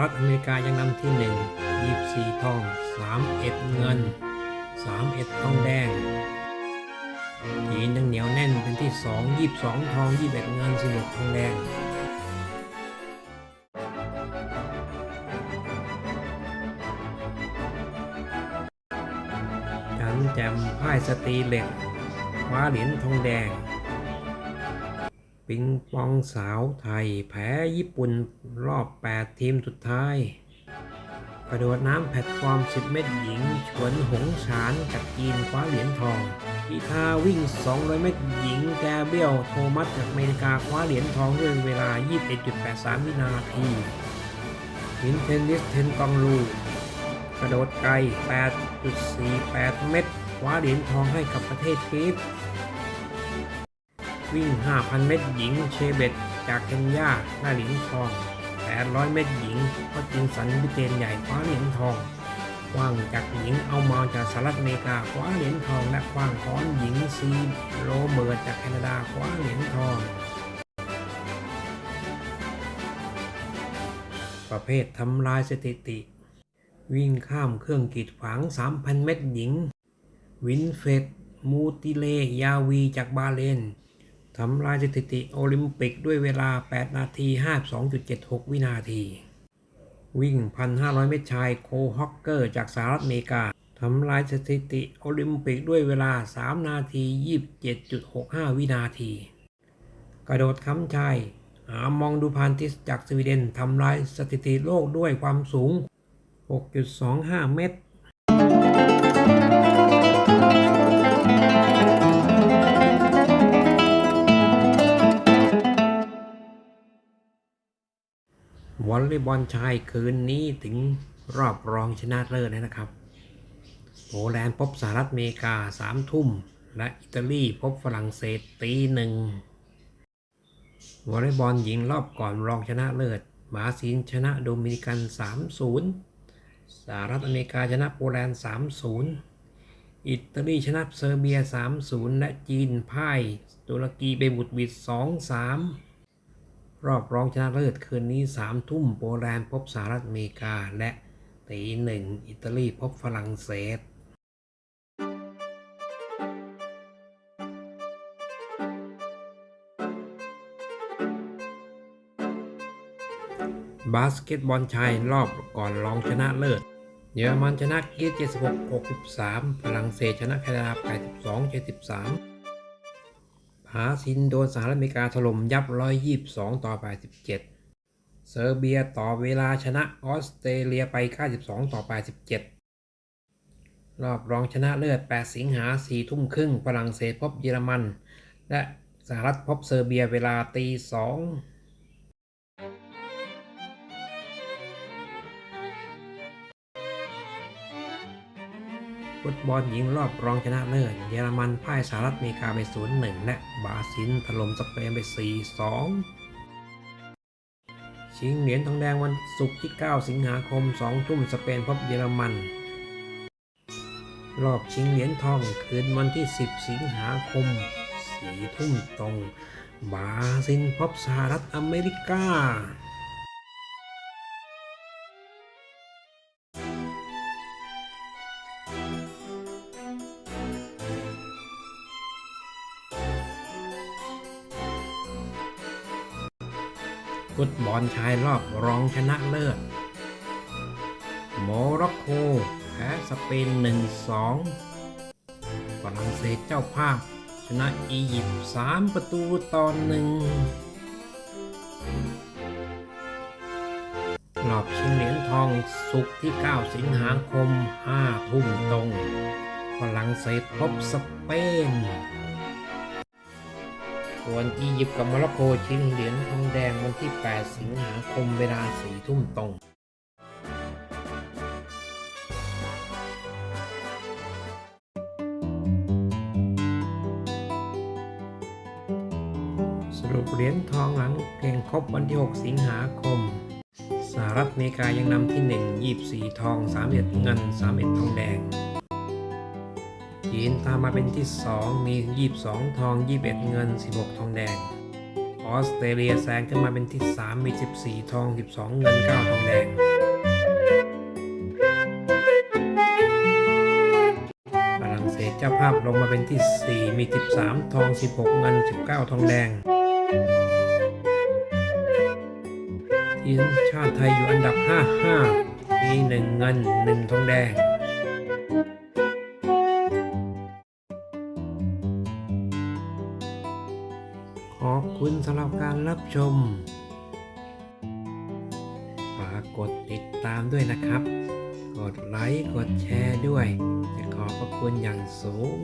รัฐอเมริกายังนำที่ 1 24 ทอง 31 เงิน 31 ทองแดง จีนยังเหนียวแน่นเป็นที่ 2 22 ทอง 21 เงิน 16 ทองแดงจันแจมพ่ายสตีเหล็กคว้าเหรียญทองแดง ปิงปองสาวไทย แพ้ญี่ปุ่นรอบ 8 ทีมสุดท้าย กระโดดน้ำแพลตฟอร์ม 10 เมตรหญิง ฉวนหงฉานจากจีนคว้าเหรียญทองกีฬาวิ่ง 200 เมตรหญิง แกเบียลโทมัสจากอเมริกาคว้าเหรียญทองด้วยเวลา 21.83 วินาทีหินเทนนิสเทนกองรูกระโดดไกล 8.48 เมตร คว้าเหรียญทองให้กับประเทศกรีซ วิ่ง 5,000 เมตรหญิง เชเบตจากเคนยาได้เหรียญทอง 800 เมตรหญิงก็จินสันบิเตนใหญ่คว้าเหรียญทองคว้างจากหญิงเอามาจากสหรัฐอเมริกาคว้าเหรียญทอง และคว้างค้อนหญิงซีโรเบิร์ตจากแคนาดาคว้าเหรียญทอง ประเภททำลายสถิติ วิ่งข้ามเครื่องกีดขวาง 3,000 เมตรหญิง วินเฟดมูติเลยาวีจากบาเลน ทำลายสถิติโอลิมปิกด้วยเวลา 8 นาที 52.76 วินาที วิ่ง 1,500 เมตรชายโคฮอกเกอร์จากสหรัฐอเมริกาทำลายสถิติโอลิมปิกด้วยเวลา 3 นาที 27.65 วินาที กระโดดค้ำชายหามองดูพานติสจากสวีเดนทำลายสถิติโลกด้วยความสูง 6.25 เมตร อลเลย์บอลชายคืนนี้ถึงรอบรองชนะเลิศนะครับ โปแลนด์พบสหรัฐอเมริกาสามทุ่ม และอิตาลีพบฝรั่งเศสตีหนึ่งวอลเลย์บอลหญิงรอบก่อนรองชนะเลิศบราซิลชนะโดมินิกัน 3-0 สหรัฐอเมริกาชนะโปแลนด์ 3-0 อิตาลีชนะเซอร์เบีย 3-0 และจีนพ่ายตุรกีไปบุดบิด 2-3 รอบรองชนะเลิศคืนนี้3ทุ่มโปรแลนด์พบสหรัฐอเมริกา และตีหนึ่งอิตาลีพบฝรั่งเศสบาสเกตบอลชายรอบก่อนรองชนะเลิศ เยอรมันชนะเกรีซ76 63 ฝรั่งเศสชนะแคนาดา82 73าซินโดนสหรัฐอเมริกาถล่มยับ 122 ต่อ 87 เซอร์เบียต่อเวลาชนะออสเตรเลียไป 92 ต่อ 87 รอบรองชนะเลิศ 8 สิงหา 4 ทุ่มครึ่งฝรั่งเศสพบเยอรมัน และสหรัฐพบเซอร์เบียเวลาตี 2 ฟุตบอลหญิงรอบรองชนะเลิศ เยอรมันพ่ายสหรัฐอเมริกาไป 0-1 และบราซิลถล่มสเปนไป 4-2 ชิงเหรียญทองแดงวันศุกร์ที่ 9 สิงหาคม 2 ทุ่มสเปนพบเยอรมัน รอบชิงเหรียญทองคืนวันที่ 10 สิงหาคม 4 ทุ่มตรงบราซิลพบสหรัฐอเมริกา ฟุตบอลชายรอบรองชนะเลิศ โมร็อกโกแพ้สเปน 1-2 ฝรั่งเศสเจ้าภาพ ชนะอียิปต์3ประตูต่อหนึ่งรอบชิงเหรียญทองสุกที่ 9 สิงหาคม 5 ทุ่มตรง ฝรั่งเศสพบสเปน ส่วนอียิปต์กับโมร็อกโกชิงเหรียญทองแดงวันที่ 8 สิงหาคมเวลา4ทุ่มตรงสรุปเหรียญทองหลังเพียงครบวันที่ 6 สิงหาคม สหรัฐอเมริกายังนำที่ 1 24 ทอง 31 เงิน 31 ทองแดง จีนตามมาเป็นที่ 2 มี 22 ทอง 21 เงิน 16 ทองแดงอออสเตรเลียแซงขึ้นมาเป็นที่ 3 มี 14 ทอง 12 เงิน 9 ทองแดงฝรั่งเศสเจ้าภาพลงมาเป็นที่ 4 มี 13 ทอง 16 เงิน 19 ทองแดงทีมชาติไทยอยู่อันดับ 55 มี 1 เงิน 1 ทองแดง การรับชม ฝากกดติดตามด้วยนะครับ กดไลค์ กดแชร์ด้วย จะขอบพระคุณอย่างสูง